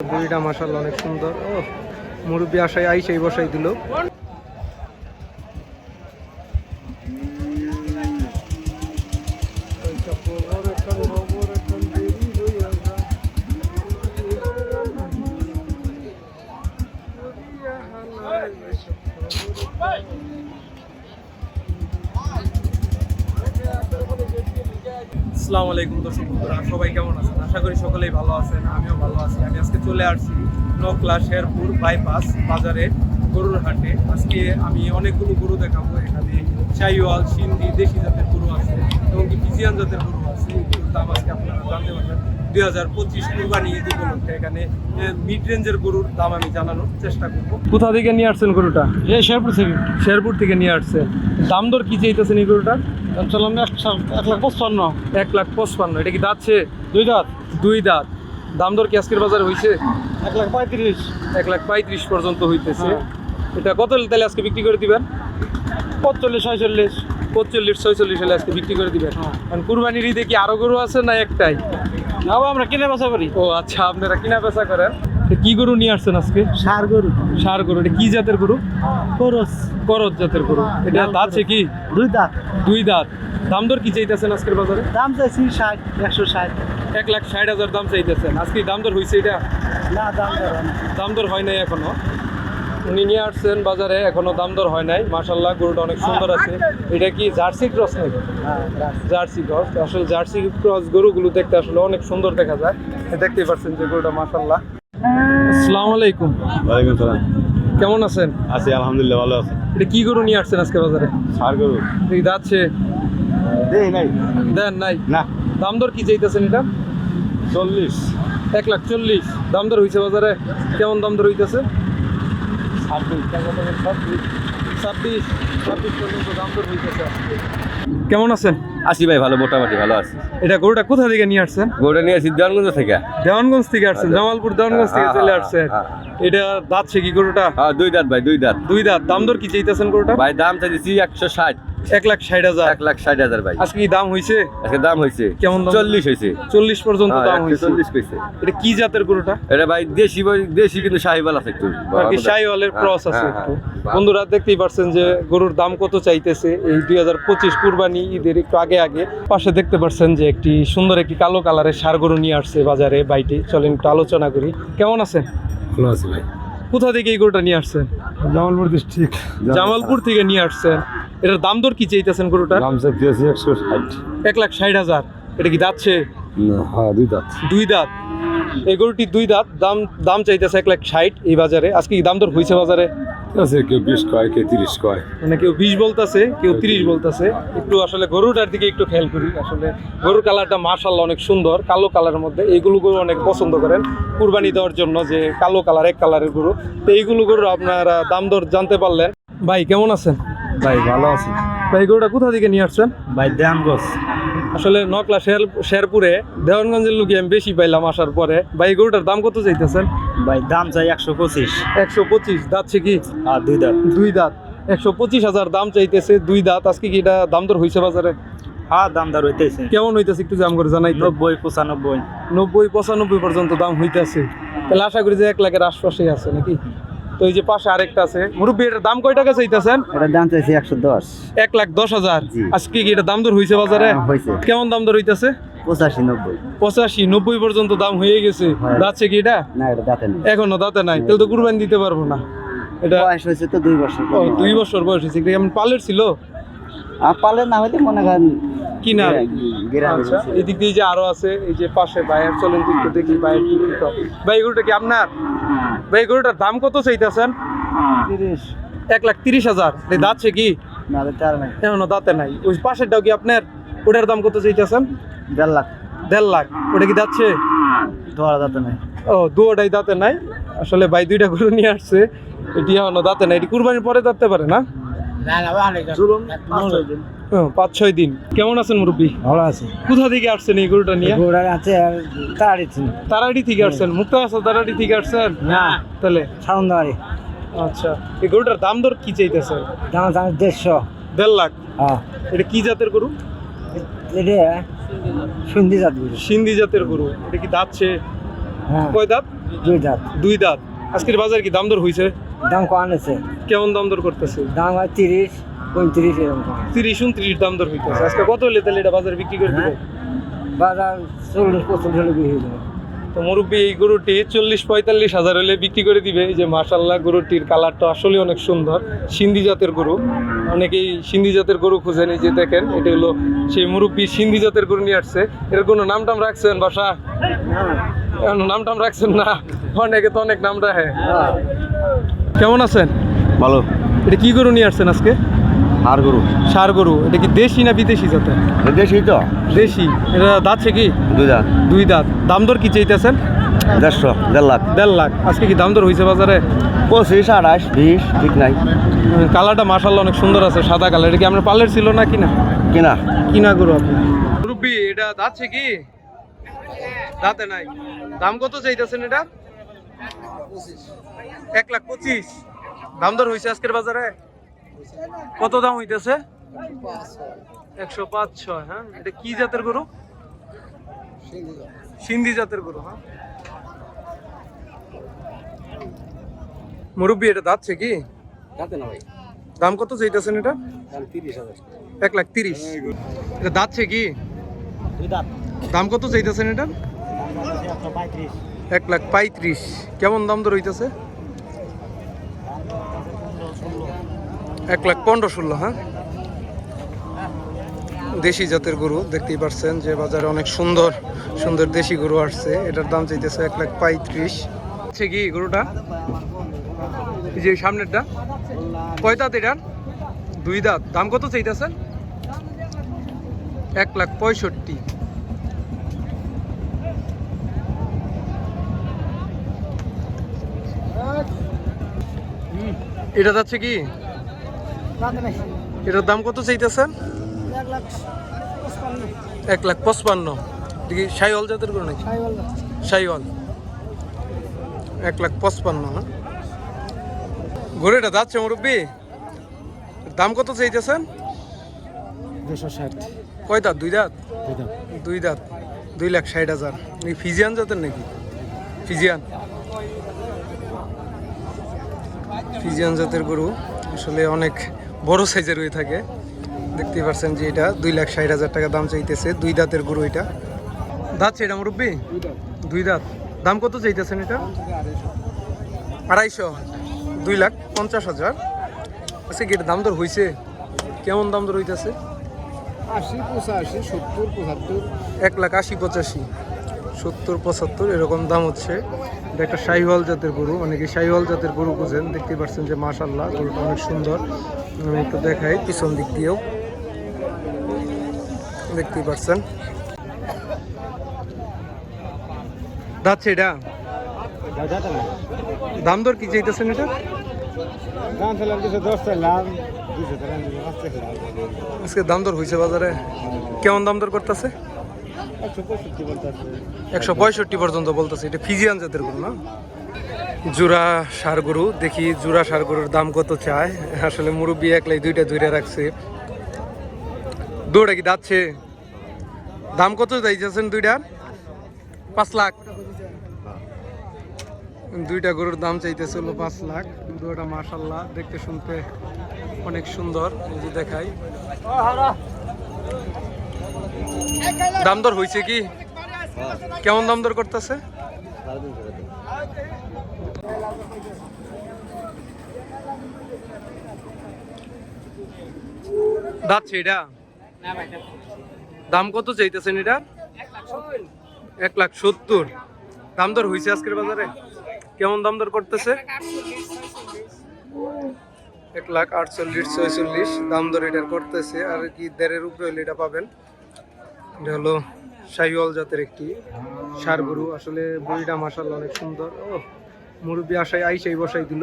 বইটা মাসাল্লাহ অনেক সুন্দর। ও মুরব্বী আশায় আইসাই বসাই দিল। আসসালামু আলাইকুম দর্শক বন্ধুরা, সবাই কেমন আছেন? আশা করি সকলেই ভালো আছেন, আমিও ভালো আছি। আমি আজকে চলে আসছি নকলা শেরপুর বাইপাস বাজারে, গরুর হাটে। আজকে আমি অনেকগুলো গরু দেখাবো। এখানে চাইওয়াল সিন্ধি, দেশি জাতের গরু আছে, এবং কি ফিজিয়ান জাতের গরু আছে। দাম আজকে আপনারা জানতে পারবেন দুই হাজার পঁচিশ কুরবানি ঈদ উপলক্ষে এখানে মিড রেঞ্জের গরুর দাম আমি জানানোর চেষ্টা করব। কোথা থেকে নিয়ে আসছেন গরুটা? এই শেরপুর থেকে। শেরপুর থেকে নিয়ে আসছে। দাম দর কি চাইতেছেন এই গরুটার? চলাম এক লাখ পঁচপান্ন। এক লাখ পঁচপান্ন এটা কি দাঁতছে দুই দাঁত। দুই দাঁত। দাম দর কি আজকের বাজারে হয়েছে এক লাখ পঁয়ত্রিশ। এক লাখ পঁয়ত্রিশ পর্যন্ত হইতেছে। হ্যাঁ। এটা কত হলে তাহলে আজকে বিক্রি করে দিবেন? পঁচল্লিশ ছয়চল্লিশ। পঁচল্লিশ ছয়চল্লিশ হলে আজকে বিক্রি করে দিবেন। হ্যাঁ। কারণ কুরবানির ঈদে কি আরও গরু আছে না একটাই? না আমরা কিনে বাসা করি। ও আচ্ছা আপনারা কিনা বেচা করেন। কি গরু নিয়ে আসছেন আজকে? সার গরু। সার গরু এটা কি জাতের গরু? খরচ করত জাতের গরু। এটা দাঁতছে কি? দুই দাঁত। দুই দাঁত। দাম দর কি চাইতেছেন আজকের বাজারে? দাম চাইছি ষাট একশো ষাট। এক লাখ ষাট হাজার দাম চাইতেছেন। আজকে দাম দর হয়েছে এটা? না দাম না। দাম দর হয় নাই এখনও? উনি নিয়ে আসছেন বাজারে এখনও দাম দর হয় নাই। মাশাল্লাহ গরুটা অনেক সুন্দর আছে। এটা কি জার্সি ক্রস নাকি? হ্যাঁ জার্সি। ক্রস। আসলে জার্সি ক্রস গরুগুলো দেখতে আসলে অনেক সুন্দর দেখা যায়। দেখতেই পাচ্ছেন যে গরুটা মাশাল্লাহ আসসালামু আলাইকুম। ওয়ালাইকুম সালাম। কেমন আছেন? আছি আলহামদুলিল্লাহ ভালো আছি। এটা কি গরু নিয়ে আসছেন আজকে বাজারে? সার গরু। এই যাচ্ছে দেই নাই। দেন নাই? না। দাম দর কি চাইতেছেন এটা? চল্লিশ। এক লাখ চল্লিশ। দাম দর হয়েছে বাজারে? কেমন দাম দর হইতেছে? ছাব্বিশ ছাব্বিশ। ছাব্বিশ পর্যন্ত দাম দর হইতেছে। কেমন আছেন? আছি ভাই ভালো মোটামুটি ভালো আছি। এটা গরুটা কোথা থেকে নিয়ে আসছেন? গরুটা নিয়ে আসি দেওয়ানগঞ্জ থেকে। দেওয়ানগঞ্জ থেকে আসছেন জামালপুর দেওয়ানগঞ্জ থেকে চলে আসছেন। হ্যাঁ, এটা দাঁতছে কি গরুটা? হ্যাঁ দুই দাঁত ভাই দুই দাঁত। দুই দাঁত। দাম দর কি চাইতেছেন গরুটা? ভাই দাম চাইছি একশো ষাট। এক লাখ ষাট হাজার। এক লাখ ষাট হাজার ভাই। আজকে কি দাম হয়েছে আজকে দাম হয়েছে কেমন চল্লিশ হয়েছে চল্লিশ পর্যন্ত হ্যাঁ, দাম হয়েছে চল্লিশ কইছে। এটা কি জাতের গরুটা? এটা ভাই দেশি দেশি কিন্তু শাহিবাল আছে একটু। শাহিওয়ালের হ্যাঁ, ক্রস আছে হ্যাঁ, একটু। হ্যাঁ। বন্ধুরা দেখতেই পারছেন যে গরুর দাম কত চাইতেছে। এই দুই হাজার পঁচিশ কুরবানি ঈদের একটু আগে আগে আগে। পাশে দেখতে পারছেন যে একটি সুন্দর একটি কালো কালারের সার গরু নিয়ে আসছে বাজারে বাইটি। চলেন একটু আলোচনা করি। কেমন আছেন? ভালো আছি ভাই। কোথা থেকে এই গরুটা নিয়ে আসছেন? জামালপুর ডিস্ট্রিক্ট জামালপুর থেকে নিয়ে আসছেন। এটার দাম দর কি চাইতেছেন গরুটা? দাম চাইছি একশো ষাট। এক লাখ ষাট হাজার। এটা কি যাচ্ছে হ্যাঁ দুই দাঁত। দুই দাঁত। এই গরুটি দুই দাঁত। দাম দাম চাইতেছে এক লাখ ষাট এই বাজারে। আজকে কি দাম দর হয়েছে বাজারে? আছে কেউ বিশ কয় কেউ তিরিশ কয়। মানে কেউ বিশ বলতেছে কেউ তিরিশ বলতেছে। একটু আসলে গরুটার দিকে একটু খেয়াল করি। আসলে গরুর কালারটা মার্শাল্লাহ অনেক সুন্দর কালো কালারের মধ্যে। এইগুলো গরু অনেক পছন্দ করেন কুরবানি দেওয়ার জন্য যে কালো কালার এক কালারের গরু। তো এইগুলো গরু আপনারা দাম দর জানতে পারলেন ভাই কেমন আছেন? ভাই ভালো আছি। ভাই গরুটা কোথা থেকে নিয়ে আসছেন? ভাই দেয়ানগঞ্জ আসলে নকলা শের শেরপুরে দেওয়ানগঞ্জের লোকে আমি বেশি পাইলাম আসার পরে। ভাই গরুটার দাম কত চাইতেছেন? ভাই দাম চাই একশো পঁচিশ। একশো পঁচিশ দাঁতছে কি? আর দুই দাঁত। দুই দাঁত। একশো পঁচিশ হাজার দাম চাইতেছে দুই দাঁত। আজকে কি এটা দাম দর হয়েছে বাজারে? হ্যাঁ দাম দর হইতেছে। কেমন হইতেছে একটু দাম করে জানাই নব্বই পঁচানব্বই। নব্বই পঁচানব্বই পর্যন্ত দাম হইতেছে। তাহলে আশা করি যে এক লাখের আশপাশেই আছে নাকি? তো এই যে পাশে আরেকটা আছে। মুরব্বী এটার দাম কয় টাকা চাইতেছেন? এটা দাম চাইছি একশো দশ। এক লাখ দশ হাজার। আজকে কি এটা দাম দর হয়েছে বাজারে? হয়েছে কেমন দাম দর হইতেছে? পঁচাশি নব্বই। পঁচাশি নব্বই পর্যন্ত দাম হয়ে গেছে। হ্যাঁ। যাচ্ছে কি এটা? না এটা দাঁতে নেই। এখনও দাঁতে নাই। তাহলে তো কুরবানি দিতে পারব না। এটা বয়স হয়েছে তো দুই বছর দুই বছর বয়স হয়েছে। এটা কেমন পালের ছিল? আর পালে না হইলে মনে করেন কি না আচ্ছা। এদিক দিয়ে যে আরও আছে এই যে পাশে বাইরের চলেন একটু দেখি বাইরের কি কি ভাই এই কি আপনার? ভাই গরুটার দাম কত চাইতেছেন? তিরিশ। এক লাখ তিরিশ হাজার। এই দাঁতছে কি? না নাই। এখনও দাঁতে নাই। ওই পাশেরটাও কি আপনার? ওটার দাম কত চাইতেছেন? দেড় লাখ। দেড় লাখ। ওটা কি দাঁতছে? ধরা যাতে নাই। ও দুটাই দাঁতে নাই। আসলে ভাই দুইটা গরু নিয়ে আসছে। এটি এখনও দাঁতে নাই। এটি কুরবানির পরে দাঁততে পারে না? ও, পাঁচ ছয় দিন। কেমন আছেন মুরব্বী? ভালো আছে। কোথা থেকে আসছেন এই গরুটা নিয়ে? ঘোড়া আছে আর তাড়ি তারাড়ি থেকে আসছেন। মুক্তা আসা তারাড়ি থেকে আসছেন? না। তাহলে? সাউন্দারি আচ্ছা। এই গরুটার দাম দর কি চাইতেছেন? দাম দাম দেড়শো। দেড় লাখ? হ্যাঁ। এটা কি জাতের গরু? এটা শুনতে যাত সিন্ধি জাতের গরু। এটা কি দাঁতছে হ্যাঁ। কয় দাঁত? দুই দাঁত। দুই দাঁত। আজকের বাজার কি দাম দর হয়েছে দাম কম আছে কেমন দাম দর করতেছে? দাম হয় তিরিশ। পঁয়ত্রিশ এরকম তিরিশ উনত্রিশ দাম দর হইতেছে। আজকে কত হলে তাহলে এটা বাজারে বিক্রি করে দিবে? বাজার চল্লিশ পঁচল্লিশ হলে বিক্রি হয়ে তো মুরব্বী এই গরুটি চল্লিশ পঁয়তাল্লিশ হাজার হলে বিক্রি করে দিবে। যে মার্শাল্লাহ গরুটির কালারটা আসলে অনেক সুন্দর। সিন্ধি জাতের গরু। অনেকেই সিন্ধি জাতের গরু খুঁজেন। এই যে দেখেন এটা হলো সেই মুরব্বী সিন্ধি জাতের গরু নিয়ে আসছে। এর কোনো নাম টাম রাখছেন বাসা? নাম টাম রাখছেন না? অনেকে তো অনেক নাম রাখে। কেমন আছেন? ভালো। এটা কি গরু নিয়ে আসছেন আজকে? আর গরু। সার গরু এটা কি দেশি না বিদেশি জাতের? দেশি তো। দেশি এটা দাঁতছে কি? দুই দাঁত। দুই দাঁত। দাম দর কি চাইতেছেন? দেড়শো দেড় লাখ। দেড় লাখ। আজকে কি দাম দর হয়েছে বাজারে? পঁচিশ আঠাশ বিশ ঠিক নাই। কালারটা মাশাল্লাহ অনেক সুন্দর আছে সাদা কালার। এটা কি আপনার পার্লার ছিল না কিনা? কিনা। কিনা গরু আপনি। মুরব্বি এটা দাঁতছে কি? দাঁতে নাই। দাম কত চাইতেছেন এটা? এক লাখ পঁচিশ। দাম দর হয়েছে আজকের বাজারে? কত দাম হইতেছে? একশো পাঁচ ছয়। হ্যাঁ? এটা কি জাতের গরু? সিন্ধি জাতের গরু হ্যাঁ? মুরব্বি এটা দাঁতছে কি? যাতে না ভাই। দাম কত চাইতেছেন এটা? এক লাখ তিরিশ। এটা দাঁতছে কি? দাম কত চাইতেছেন এটা? এক লাখ পঁয়ত্রিশ। কেমন দাম দর হইতেছে? এক লাখ পনেরো ষোলো হ্যাঁ? দেশি জাতের গরু, দেখতেই পারছেন যে বাজারে অনেক সুন্দর সুন্দর দেশি গরু আসছে। এটার দাম চাইতেছে এক লাখ পঁয়ত্রিশ। আছে কি গরুটা? এই যে সামনেরটা। কয় দাঁত এটার? দুই দাঁত। দাম কত চাইতেছেন? এক লাখ পঁয়ষট্টি। এটা যাচ্ছে কি? এটার দাম কত চাইতেছেন এক লাখ পঁচপান্ন। দেখি সাইওয়াল জাতের করে নাকি? সাইওয়াল এক লাখ পঁচপান্ন হ্যাঁ ঘুরেটা যাচ্ছে মুরব্বী। দাম কত চাইতেছেন দুশো ষাট। কয় দাঁত? দুই দাঁত? দুই দাঁত। দুই দাঁত। দুই লাখ ষাট হাজার। এই ফিজিয়ান জাতের নাকি? ফিজিয়ান। ফিজিয়ান জাতের গরু। আসলে অনেক বড় সাইজের হয়ে থাকে। দেখতেই পাচ্ছেন যে এটা দুই লাখ ষাট হাজার টাকা দাম চাইতেছে দুই দাঁতের গরু এটা। দাঁত এটা মুরব্বী দুই দাঁত। দাম কত চাইতেছেন এটা? আড়াইশো। দুই লাখ পঞ্চাশ হাজার। আচ্ছা কি এটা দাম দর হয়েছে কেমন দাম দর হইতেছে? আশি পঁচাশি সত্তর পঁচাত্তর। এক লাখ আশি পঁচাশি। সত্তর পঁচাত্তর এরকম দাম হচ্ছে। এটা একটা শাহিওয়াল জাতের গরু অনেকে শাহিওয়াল জাতের গরু বুঝেন দেখতে পাচ্ছেন যে মাশাল্লাহ গরুটা অনেক সুন্দর। আমি একটু দেখাই পিছন দিক দিয়েও। দেখতেই পাচ্ছেন যাচ্ছে এটা দাম দর কি চাইতেছেন এটা? দাম চাইলাম দুশো দুশো চাইলাম। আজকে দাম দর হয়েছে বাজারে। কেমন দাম দর করতেছে? একশো পঁয়ষট্টি পর্যন্ত বলতেছে। এটা ফিজিয়ান জাতের গরু না? জোড়া সার গরু। দেখি জুরা সার গরুর দাম কত চায়? আসলে মুরব্বী একলাই দুইটা দুইটা রাখছে। দুটা কি দাচ্ছে দাম কত চাইছেন দুইটার পাঁচ লাখ। দুইটা গরুর দাম চাইতেছে হলো পাঁচ লাখ। দুটা মাশাল্লাহ দেখতে শুনতে অনেক সুন্দর। এই দেখাই। দাম দর হয়েছে কি? কেমন দাম দর করতেছে? দাচ্ছে এটা? দাম কত চাইতেছেন এটা? এক লাখ সত্তর। দাম দর হয়েছে আজকের বাজারে? কেমন দাম দর করতেছে? এক লাখ আটচল্লিশ, ছয়চল্লিশ। দাম দর এটার করতেছে। আর কি দেড়ের উপরে হলে এটা পাবেন। এটা হলো সাইওয়াল জাতের একটি সার গরু আসলে বইটা মাসাল্লাহ অনেক সুন্দর। ও, মুরব্বী আশায় আইসাই বসাই দিল।